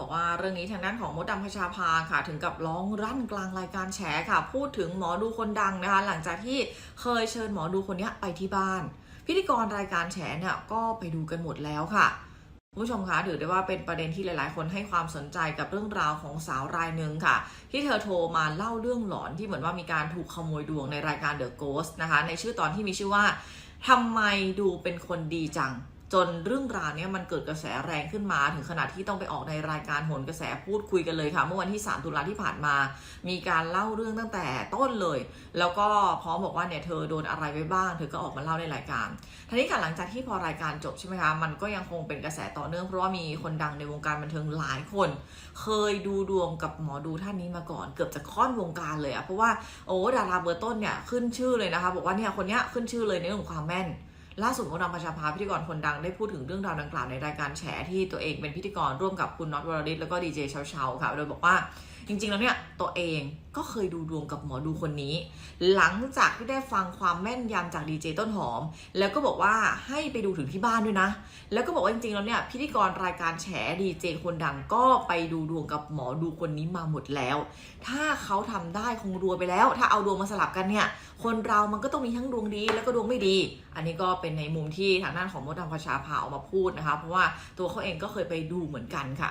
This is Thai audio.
บอกว่าเรื่องนี้ทางด้านของมดดำพชาภาค่ะ ถึงกับร้องรั่นกลางรายการแฉค่ะ พูดถึงหมอดูคนดังนะคะ หลังจากที่เคยเชิญหมอดูคนนี้ไปที่บ้าน พิธีกรรายการแฉเนี่ยก็ไปดูกันหมดแล้วค่ะผู้ชมคะถือได้ว่าเป็นประเด็นที่หลาย ๆ คนให้ความสนใจกับเรื่องราวของสาวรายหนึ่งค่ะ ที่เธอโทรมาเล่าเรื่องหลอนที่เหมือนว่ามีการถูกขโมยดวงในรายการ The Ghost นะคะ ในชื่อตอนที่มีชื่อว่าทำไมดูเป็นคนดีจัง จนเรื่องราวเนี้ยมันเกิดกระแสแรงขึ้นมา ถึงขนาดที่ต้องไปออกในรายการโหนกระแสพูดคุยกันเลยค่ะ เมื่อวันที่ 3 ตุลาที่ผ่านมา มีการเล่าเรื่องตั้งแต่ต้นเลย แล้วก็พร้อมบอกว่าเนี่ยเธอโดนอะไรไว้บ้าง เธอก็ออกมาเล่าในรายการทีนี้ค่ะหลังจากที่พอรายการจบใช่ไหมคะ มันก็ยังคงเป็นกระแสต่อเนื่องเพราะว่ามีคนดังในวงการบันเทิงหลายคน เคยดูดวงกับหมอดูท่านนี้มาก่อน เกือบจะค่อนวงการเลยอะเพราะว่าโอ้ดาราเบอร์ต้นเนี่ยขึ้นชื่อเลยนะคะ บอกว่าเนี่ยคนเนี้ยขึ้นชื่อเลยในเรื่องของความแม่น ล่าสุดมดดำประชาภาพิธีกรคนดังได้พูดถึงเรื่องราวดังกล่าวในรายการแฉที่ตัวเองเป็นพิธีกรร่วมกับคุณน็อตวรริศแล้วก็ดีเจเชาเชาค่ะ โดยบอกว่าจริงๆแล้วเนี่ยตัวเองก็เคยดูดวงกับหมอดูคนนี้ หลังจากที่ได้ฟังความแม่นยำจากดีเจต้นหอม แล้วก็บอกว่าให้ไปดูถึงที่บ้านด้วยนะ แล้วก็บอกว่าจริงๆแล้วเนี่ยพิธีกรรายการแฉดีเจคนดังก็ไปดูดวงกับหมอดูคนนี้มาหมดแล้ว ถ้าเขาทำได้คงรวยไปแล้ว ถ้าเอาดวงมาสลับกันเนี่ยคนเรามันก็ต้องมีทั้งดวงดีแล้วก็ดวงไม่ดี อันนี้ก็เป็นในมุมที่ทางด้านของมดดำพชาภาออกมาพูดนะคะ เพราะว่าตัวเขาเองก็เคยไปดูเหมือนกันค่ะ